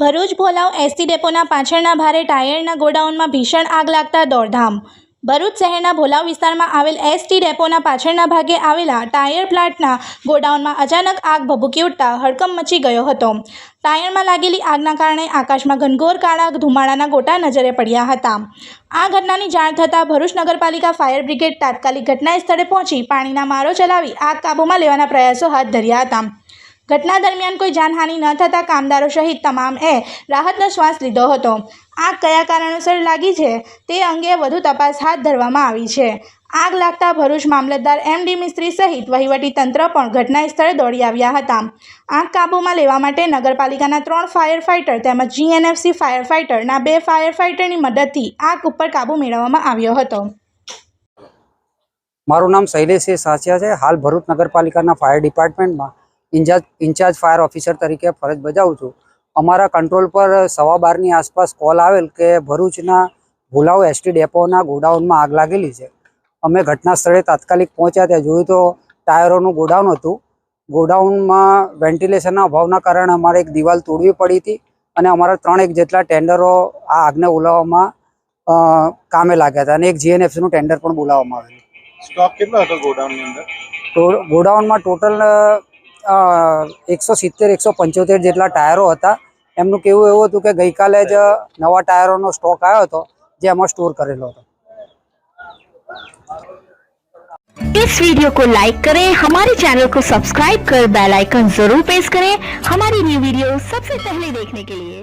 Bharuch Bholav ST ડેપોના પાછળના ભારે ટાયરના ગોડાઉનમાં ભીષણ આગ લાગતા દોડધામ. ભરૂચ શહેરના ભોલાવ વિસ્તારમાં આવેલ એસટી ડેપોના પાછળના ભાગે આવેલા ટાયર પ્લાન્ટના ગોડાઉનમાં અચાનક આગ ભભૂકી ઉઠતા હડકંપ મચી ગયો હતો. ટાયરમાં લાગેલી આગના કારણે આકાશમાં ઘનઘોર કાળા ધુમાડાના ગોટા નજરે પડ્યા હતા. આ ઘટનાની જાણ થતાં ભરૂચ નગરપાલિકા ફાયર બ્રિગેડ તાત્કાલિક ઘટના સ્થળે પહોંચી પાણીના મારો ચલાવી આગ કાબૂમાં લેવાના પ્રયાસો હાથ ધર્યા હતા. ઘટના દરમિયાન કોઈ જાનહાનિ ન થતાં કામદારો સહિત તમામએ રાહતનો શ્વાસ લીધો હતો. આગ કયા કારણોસર લાગી છે તે અંગે વધુ તપાસ હાથ ધરવામાં આવી છે. આગ લાગતા ભરૂચ મામલતદાર એમ ડી મિસ્ત્રી સહિત વહીવટી તંત્ર પણ ઘટના સ્થળે દોડી આવ્યા હતા. આગ કાબૂમાં લેવા માટે નગરપાલિકાના ત્રણ ફાયર ફાઇટર તેમજ જીએનએફસી ફાયર ફાઇટરના બે ફાયર ફાઇટરની મદદથી આગ ઉપર કાબૂ મેળવવામાં આવ્યો હતો. મારું નામ શૈલેષ એ સાચિયા છે. હાલ ભરૂચ નગરપાલિકાના ફાયર ડિપાર્ટમેન્ટમાં ઇન્ચાર્જ ઇન્ચાર્જ ફાયર ઓફિસર તરીકે ફરજ બજાવું છું. અમારા કંટ્રોલ પર સવા બારની આસપાસ કોલ આવેલ કે ભરૂચના ભુલાવ એસટી ડેપોના ગોડાઉનમાં આગ લાગેલી છે. અમે ઘટના સ્થળે તાત્કાલિક પહોંચ્યા ત્યાં જોયું તો ટાયરોનું ગોડાઉન હતું. ગોડાઉનમાં વેન્ટિલેશનના અભાવના કારણે અમારે એક દિવાલ તોડવી પડી હતી અને અમારા ત્રણ એક જેટલા ટેન્ડરો આ આગને બોલાવવામાં કામે લાગ્યા હતા અને એક જીએનએફસીનું ટેન્ડર પણ બોલાવવામાં આવેલું. સ્ટોક કેટલો હતો ગોડાઉનની અંદર? ગોડાઉનમાં ટોટલ એકસો સિત્તેર એકસો પંચોતેર જેટલા ટાયરો હતા એમનું કેવું એવું હતું કે ગઈકાલે જ નવા ટાયરોનો સ્ટોક આવ્યો હતો જે એમાં સ્ટોર કરેલો હતો इस वीडियो को लाइक करें हमारे चैनल को सब्सक्राइब कर बेल आइकन जरूर प्रेस करें हमारी न्यू वीडियो सबसे पहले देखने के लिए